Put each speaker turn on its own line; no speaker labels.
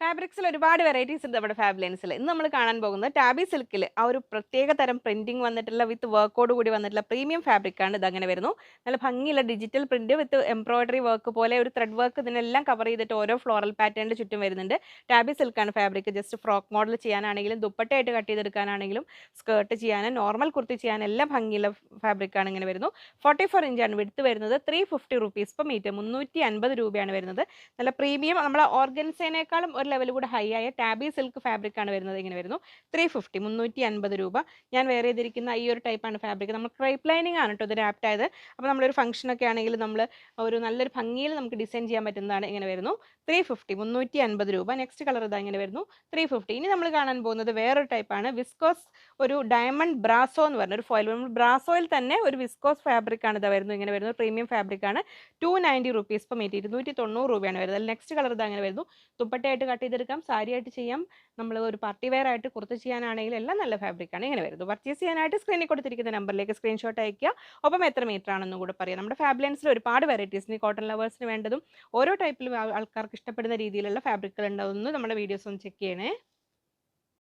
ഫാബ്രിക്സിൽ ഒരുപാട് വെറൈറ്റീസ് ഉണ്ട് നമ്മുടെ ഫാബ്ലൈൻസിൽ ഇന്ന് നമ്മൾ കാണാൻ പോകുന്നത് ടാബി സിൽക്കിൽ ആ ഒരു പ്രത്യേക തരം പ്രിന്റിംഗ് വന്നിട്ടുള്ള വിത്ത് വർക്കോട് കൂടി വന്നിട്ടുള്ള പ്രീമിയം ഫാബ്രിക് ആണ് ഇതങ്ങനെ വരുന്നു. നല്ല ഭംഗിയുള്ള digital print with embroidery work പോലെ ഒരു ത്രെഡ് വർക്ക് ഇതിനെല്ലാം കവർ ചെയ്തിട്ട് ഓരോ ഫ്ലോറൽ പാറ്റേണിന്റെ ചുറ്റും വരുന്നുണ്ട്. ടാബി സിൽക്കാണ് ഫാബ്രിക് ജസ്റ്റ് ഫ്രോക്ക് മോഡൽ ചെയ്യാനാണെങ്കിലും ദുപ്പട്ടയായിട്ട് കട്ട് ചെയ്തെടുക്കാനാണെങ്കിലും സ്കേർട്ട് ചെയ്യാനും നോർമൽ കുർത്തി ചെയ്യാനും എല്ലാം ഭംഗിയുള്ള ഫാബ്രിക് ആണ് ഇങ്ങനെ വരുന്നു. ഫോർട്ടി ഫോർ ഇഞ്ചാണ് വിടുത്ത് വരുന്നത്. Three fifty rupees per metre മുന്നൂറ്റി അൻപത് രൂപയാണ് വരുന്നത്. നല്ല പ്രീമിയം നമ്മളെ ഓർഗൻസേനേക്കാളും ലെവൽ കൂടെ ഹൈ ആയ ടാബി സിൽക്ക് ഫാബ്രിക് ആണ് വരുന്നത്. ഇങ്ങനെ വരുന്നു. ത്രീ ഫിഫ്റ്റി മുന്നൂറ്റി അൻപത് രൂപ. ഞാൻ വേറെ ചെയ്തിരിക്കുന്ന ഈ ഒരു ടൈപ്പാണ് ഫാബ്രിക് നമ്മൾ ക്രൈപ്പ് ലൈനിങ് ആണ് കേട്ടോ ഇത് ആപ്റ്റ് ആയത്. അപ്പോൾ നമ്മളൊരു ഫംഗ്ഷനൊക്കെ ആണെങ്കിൽ നമ്മൾ ഒരു നല്ലൊരു ഭംഗിയിൽ നമുക്ക് ഡിസൈൻ ചെയ്യാൻ പറ്റുന്നതാണ് ഇങ്ങനെ വരുന്നു. ത്രീ ഫിഫ്റ്റി മുന്നൂറ്റി അൻപത് രൂപ. നെക്സ്റ്റ് കളർ ഇതാ ഇങ്ങനെ വരുന്നു. ത്രീ ഫിഫ്റ്റി ഇനി നമ്മൾ കാണാൻ പോകുന്നത് വേറൊരു ടൈപ്പാണ് വിസ്കോസ് ഒരു ഡയമണ്ട് ബ്രാസോ എന്ന് പറഞ്ഞ ഒരു ഫോയിൽ നമ്മൾ ബ്രാസോയിൽ തന്നെ ഒരു വിസ്കോസ് ഫാബ്രിക് ആണ് ഇതാ വരുന്നത് ഇങ്ങനെ വരുന്നത് പ്രീമിയം ഫാബ്രിക് ആണ്. ടു നയന്റി റുപ്പീസ് ഇപ്പം ഇരുന്നൂറ്റി തൊണ്ണൂറ് രൂപയാണ് വരുന്നത്. നെക്സ്റ്റ് കളർ ഇതാ ഇങ്ങനെ വരുന്നു. ദുപ്പട്ടയായിട്ട് കട്ട് ചെയ്തെടുക്കാം. സാരി ആയിട്ട് ചെയ്യാം. നമ്മൾ ഒരു പാർട്ടി വെയർ ആയിട്ട് കുർത്ത ചെയ്യാനാണെങ്കിൽ എല്ലാം നല്ല ഫാബ്രിക് ആണ്. ഇങ്ങനെ വരുന്നത് പർച്ചേസ് ചെയ്യാനായിട്ട് സ്ക്രീനിൽ കൊടുത്തിരിക്കുന്ന നമ്പറിലേക്ക് സ്ക്രീൻഷോട്ട് അയക്കുക ഒപ്പം എത്ര മീറ്റർ ആണെന്നും കൂടെ പറയാം. നമ്മുടെ ഫാബ്ലൻസിൽ ഒരുപാട് വെറൈറ്റീസ് കോട്ടൺ ലവേഴ്സിന് വേണ്ടതും ഓരോ ടൈപ്പിലും ആൾക്കാർക്ക് ഇഷ്ടപ്പെടുന്ന രീതിയിലുള്ള ഫാബ്രിക്കുകൾ ഉണ്ടാവുന്നു നമ്മുടെ വീഡിയോസ് ഒന്ന് ചെക്ക് ചെയ്യണേ.